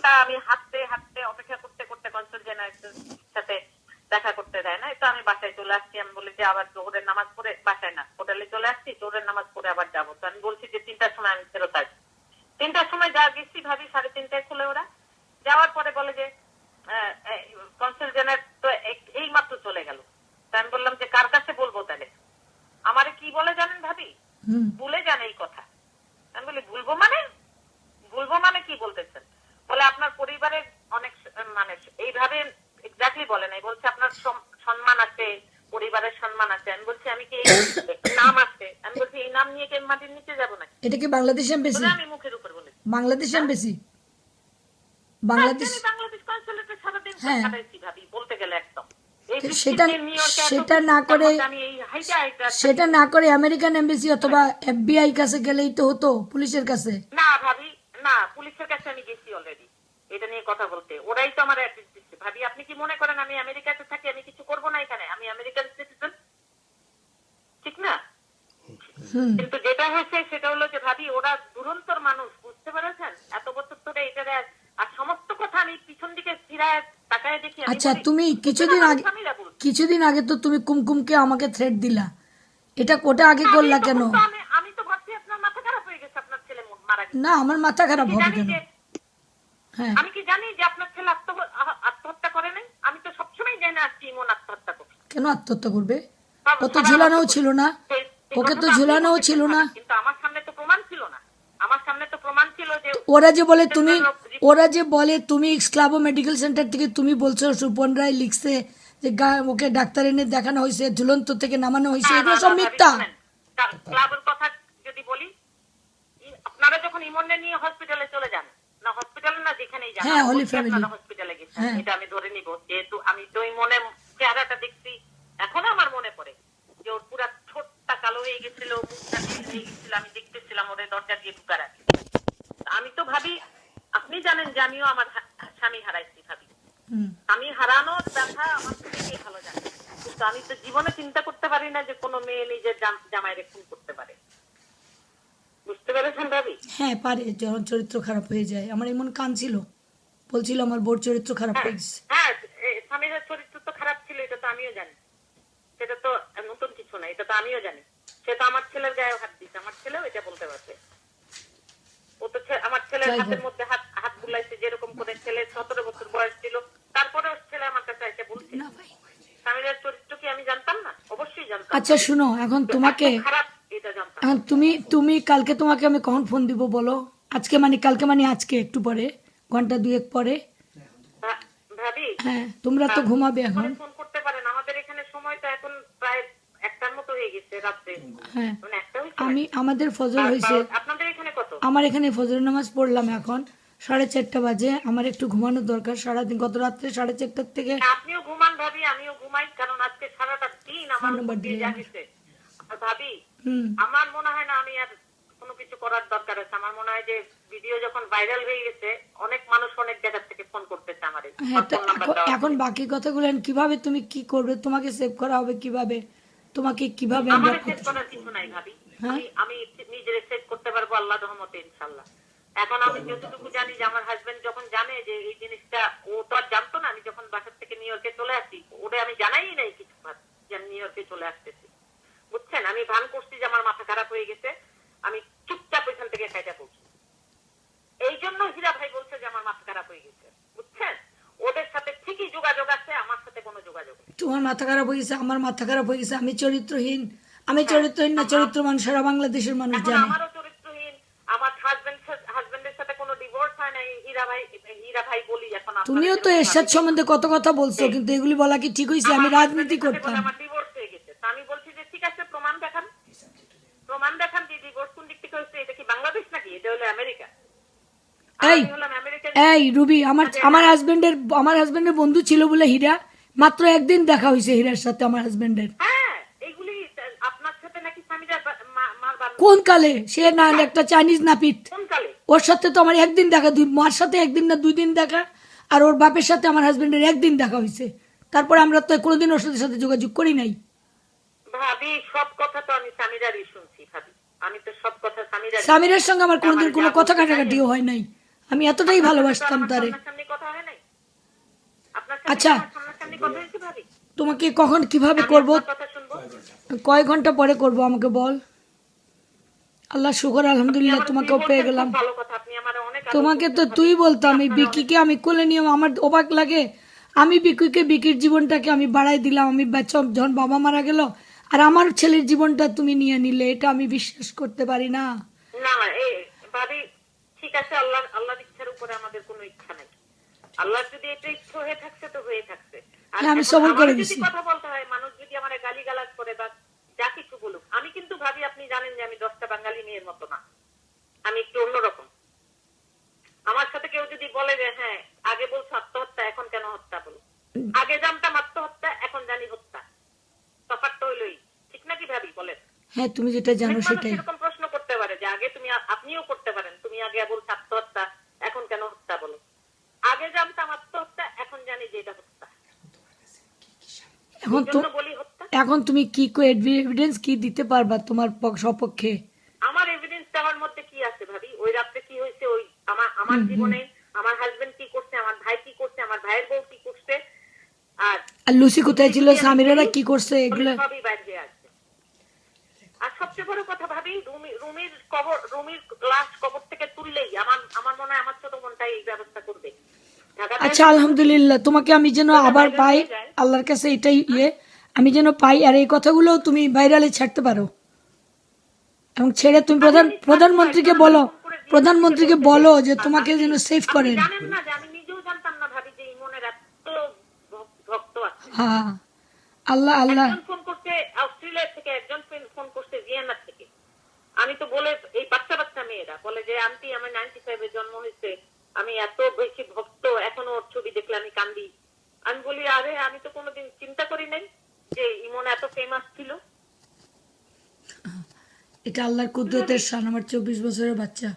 ঘণ্টা আমি হাঁটতে হাঁটতে অপেক্ষা করতে করতে কনসুল জেনারেলের সাথে দেখা করতে দেয় না। তো আমি বাসায় চলে আসছি আমি বলি যে আবার জোহরের নামাজ পড়ে বাসায় না হোটেলে চলে আসছি জোহরের নামাজ পড়ে আবার যাব। তো আমি বলছি যে তিনটার সময় আমি ফেরত আসব। তিনটার সময় যা গেছি ভাবি সাড়ে তিনটায় খুলে ওরা। যাওয়ার পরে বলে যে কনসুল জেনারেল তো এই- মাত্র চলে গেল। তো আমি বললাম যে কার কাছে বলব তাহলে? আমারে কি বলে জানেন ভাবি? ভুলে যান এই কথা। আমি বলি ভুলবো মানে? ভুলবো মানে কি বলতেছেন বলে আপনার পরিবারের অনেক স- মানে এইভাবে এক্স্যাক্টলি বলে নাই বলছে আপনার সম- সম্মান আছে পরিবারের সম্মান আছে। আমি বলছি আমি কি নাম আছে? আমি বলছি এই নাম নিয়ে কি আমি মাটির নিচে যাব না এটা কি বাংলাদেশ এম্বাসি? বলে আমি মুখের উপর বলেছি। বাংলাদেশ এম্বাসি? বাংলাদেশ আমি বাংলাদেশ কনসুলেটে সারাদিন হ্যাঁ। কাটাইছি ভাবি বলতে গেলে একদম। সেটা- সেটা না করে- আমি এই হাইটা হাইটা সেটা না করে আমেরিকান এম্বাসি অথবা এফবিআই কাছে গেলেই তো হতো পুলিশের কাছে। না ভাবি না পুলিশের কাছে আমি গেছি অলরেডি নিয়ে কথা বলতে। ওরাই তো আমার অ্যাড্রেস দিচ্ছে। ভাবি আপনি কি মনে করেন আমি আমেরিকাতে থাকি? আমি কিছু করব না এখানে? আমি আমেরিকান সিটিজেন ঠিক না? কিন্তু যেটা হয়েছে সেটা হলো যে ভাবি ওরা দুরন্তর মানুষ বুঝতে পেরেছেন? এত বছর ধরে এটা আর সমস্ত কথা আমি পিছন দিকে ফিরায় তাকায় দেখি আচ্ছা তুমি কিছুদিন আগে কিছুদিন আগে তো তুমি কুমকুমকে আমাকে থ্রেট দিলা। এটা কোটা আগে করলা কেন? আমি- আমি তো ভাবছি আপনার মাথা খারাপ হয়ে গেছে আপনার ছেলে মারা না আমার মাথা খারাপ হবে কেন? আমি কি জানি যে আপনার ছেলে আত্মহত্যা করে নাই আমি তো সবসময় জানি আজকে ইমন আত্মহত্যা করছে কেন আত্মহত্যা করবে ও তো আত্মহত্যা ছিল না ওকে তো বলতে ছিল না কিন্তু আমার সামনে তো প্রমাণ ছিল না আমার সামনে তো প্রমাণ ছিল যে ওরা যে বলে তুমি ওরা যে বলে তুমি ক্লাব মেডিকেল সেন্টার থেকে তুমি বলছো সুপন রায় লিখছে যে ওকে ডাক্তার এনে দেখানো হয়েছে ঝুলন্ত থেকে নামানো হয়েছে এগুলো সব মিথ্যা ক্লাবের কথা যদি বলি আপনারা যখন ইমনে নিয়ে হসপিটালে চলে যান না যেখানেই যান হ্যাঁ, Family। আপনারা হসপিটালে গেছেন হ্যাঁ। এটা আমি ধরে নিব যেহেতু আমি তো ওই মনে চেহারাটা দেখছি এখনও আমার মনে পড়ে যে ওর পুরা ঠোঁটটা কালো হয়ে গেছিল মুখটা নীল হয়ে গেছিল আমি দেখতেছিলাম ওরে দরজা দিয়ে ঢুকার আগে। আমি তো ভাবি আপনি জানেন যে আমিও আমার স্বামী হারাইছি ভাবি। আমি হারানোর ব্যথা আমার থেকে ভালো জানি কিন্তু আমি তো জীবনে চিন্তা করতে পারি না যে কোনো মেয়ে নিজের জাম- জামাইরে খুন করতে পারে। পেরেছেন ভাবি হ্যাঁ পারে যখন চরিত্র খারাপ হয়ে যায়। আমার এমন কান ছিল বলছিল আমার বোর চরিত্র খারাপ হয়ে গেছে। হ্যাঁ স্বামীর চরিত্র তো খারাপ ছিল এটা তো আমিও জানি। সেটা তো নতুন কিছু না এটা তো আমিও জানি। সে তো আমার ছেলের গায়ে হাত দিচ্ছে আমার ছেলেও এটা বলতে পারছে। ও তো আমার ছেলের হাতের মধ্যে হাত হাত বুলাইছে যেরকম করে ছেলে সতেরো বছর বয়স ছিল তারপরে ওর ছেলে আমার কাছে এসে বলছে স্বামীর চরিত্র কি আমি জানতাম না? অবশ্যই জানতাম। আচ্ছা শুনো এখন তোমাকে খারাপ এখন তুমি তুমি কালকে তোমাকে আমি কখন ফোন দিব বলো? আজকে মানে কালকে মানে আজকে একটু পরে ঘণ্টা দুয়েক পরে। ভাবি? হ্যাঁ তোমরা তো ঘুমাবে এখন। ফোন করতে পারেন আমাদের এখানে সময়টা এখন প্রায় একটার মতো হয়ে গেছে হ্যাঁ মানে আমি আমাদের ফজর হয়েছে। আপনাদের এখানে কত? আমার এখানে ফজর নামাজ পড়লাম এখন সাড়ে চারটা বাজে। আমার একটু ঘুমানোর দরকার সারাদিন গত রাত্রে সাড়ে চারটার থেকে আপনিও ঘুমান ভাবি আমিও ঘুমাই কারণ আজকে সারাটা দিন আমার ভাবি আমার মনে হয় না আমি আর কোনো কিছু করার দরকার আছে। আমার মনে হয় যে ভিডিও যখন ভাইরাল হয়ে গেছে অনেক মানুষ অনেক জায়গা থেকে ফোন করতেছে আমার। হ্যাঁ এখন- এখন বাকি কথাগুলো কীভাবে তুমি কি করবে তোমাকে সেভ করা হবে কীভাবে তোমাকে কীভাবে আমরা আমার সেট করার কিছু নাই ভাবি। হ্যাঁ? আমি আমি নিজের সেভ করতে পারব আল্লাহ রহমতে ইনশাল্লাহ এখন আমি যতটুকু জানি যে আমার হাজবেন্ড যখন জানে যে এই জিনিসটা ও তো আর জানতো না আমি যখন বাসার থেকে নিউ ইয়র্কে চলে আসি ওরে আমি জানাই নাই কিছু ভাব, যে আমি নিউ ইয়র্কে চলে আসতেছি বুঝছেন আমি ভান করছি যে আমার মাথা খারাপ হয়ে গেছে আমি চুপচাপ ওইখান থেকে খাইটা করছি এই জন্য হীরা ভাই বলছে যে আমার মাথা খারাপ হয়ে গেছে বুঝছেন? ওদের সাথে ঠিকই যোগাযোগ আছে আমার সাথে কোনো যোগাযোগ তোমার মাথা খারাপ হয়ে গেছে আমার মাথা খারাপ হয়ে গেছে আমি চরিত্রহীন। আমি চরিত্রহীন না সারা বাংলাদেশের মানুষ জানে। আমারও চরিত্রহীন আমার হাজবেন্ড হাজবেন্ডের সাথে কোনো ডিভোর্স হয় নাই হীরা ভাই হীরা ভাই বলি এখন তুমিও তো এরশাদ সম্বন্ধে কত কথা বলছো কিন্তু এগুলি বলা কি ঠিক হয়েছে? আমি রাজনীতি করতাম। আমার ডিভোর্স হয়ে গেছে। আমি বলছি যে ঠিক আছে প্রমাণ দেখান। প্রমাণ দেখান যে ডিভোর্স কোন দিক থেকে হচ্ছে এটা কি বাংলাদেশ নাকি? এটা হলো আমেরিকা। এই, এই রুবি আমার আমার হাজবেন্ডের আমার হাজবেন্ডের বন্ধু ছিল বলে হীরা। মাত্র একদিন দেখা হয়েছে হীরার সাথে আমার হাজবেন্ডের হ্যাঁ কোন কালে? সে না একটা চাইনিজ নাপিত। ওর সাথে তো আমার একদিন দেখা দুই মার সাথে একদিন না দুই দিন দেখা আর ওর বাপের সাথে আমার হাজবেন্ডের একদিন দেখা হয়েছে। তারপরে আমরা তো কোনোদিন ওর সাথে সাথে যোগাযোগ করি নাই। ভাবি সব কথা তো আমি স্বামীরারই শুনছি ভাবি। আমি তো সব কথা স্বামীরের সঙ্গে আমার কোনোদিন কোনো কথা কাটাকাটিও হয় নাই। আমি এতটাই ভালোবাসতাম তারে। আচ্ছা। তোমাকে কখন কীভাবে করব? কয় ঘণ্টা পরে করব আমাকে বল? আল্লাহ শুকর আলহামদুলিল্লাহ তোমাকেও পেয়ে গেলাম। তোমাকে তো তুই ভাবি। বলতো আমি বিকিকে আমি কোলে নিয়ে আমার অবাক লাগে। আমি বিকুকে বিকির জীবনটাকে আমি বাড়াই দিলাম। আমি বাচ্চা যখন বাবা মারা গেল আর আমার ছেলের জীবনটা তুমি নিয়ে নিলে এটা আমি বিশ্বাস করতে পারি না। ঠিক আছে আল্লাহ আল্লাহর ইচ্ছার উপরে আমাদের কোনো ইচ্ছা নাই। আল্লাহর যদি এটা ইচ্ছা হয়ে থাকছে তো হয়ে থাকছে। আর আমি সবর করে দিছি। কথা বলতে হয় মানুষ যদি আমার করে বা যা কিছু বলুক আমি কিন্তু ভাবি আপনি জানেন যে আমি দশটা বাঙালি মেয়ের মতো না। আমি একটু অন্যরকম। আমার সাথে কেউ যদি বলে যে হ্যাঁ আগে বলছো আত্মহত্যা এখন কেন হত্যা বলো? আগে জানতাম আত্মহত্যা এখন জানি হত্যা। তফাৎটা হইলই। ঠিক নাকি ভাবি বলেন? হ্যাঁ তুমি যেটা জানো সেটাই এরকম প্রশ্ন করতে পারে যে আগে তুমি আপনিও করতে পারেন তুমি আগে বলছো আত্মহত্যা এখন কেন হত্যা বলো আগে জানতাম আত্মহত্যা এখন জানি যে এটা হত্যা এখন তো এখন তুমি কি এভিডেন্স কি দিতে পারবা তোমার সপক্ষে? আমার এভিডেন্স দেওয়ার মধ্যে কি আছে ভাবি? ওই রাত্রে কি হয়েছে? ওই আমার আমার জীবনে আমার হাজবেন্ড কি করছে? আমার ভাই কি করছে? আমার ভাইয়ের বউ কি করছে? আর আর লুসি কোথায় ছিল? সামিরারা কি করছে? এগুলো সবই বাইরে আর সবচেয়ে বড় কথা ভাবি রুমি রুমির কবর রুমির লাশ কবর থেকে তুললেই আমার আমার মনে হয় আমার ছোট বোনটাই এই ব্যবস্থা করবে। আচ্ছা আলহামদুলিল্লাহ। তোমাকে আমি যেন আবার পাই। আল্লাহর কাছে এটাই ইয়ে আমি যেন পাই আর এই কথাগুলো তুমি ভাইরালে ছাড়তে পারো। এবং ছেড়ে তুমি প্রধান প্রধানমন্ত্রীকে বলো প্রধানমন্ত্রীকে বলো যে তোমাকে যেন সেভ করেন। হ্যাঁ আল্লাহ আল্লাহ। ফোন করছে অস্ট্রেলিয়া থেকে একজন ফোন করছে ভিয়েনার থেকে। আমি তো বলে এই বাচ্চা বাচ্চা মেয়েরা বলে যে আন্টি আমার নাইনটি ফাইভে জন্ম হয়েছে। আমি এত বেশি ভক্ত এখনও ওর ছবি দেখলে আমি কান্দি। আমি বলি আরে আমি তো কোনোদিন চিন্তা করি নাই যে ইমন এত ফেমাস ছিল। এটা আল্লাহর কুদরতের শান আমার চব্বিশ বছরের বাচ্চা।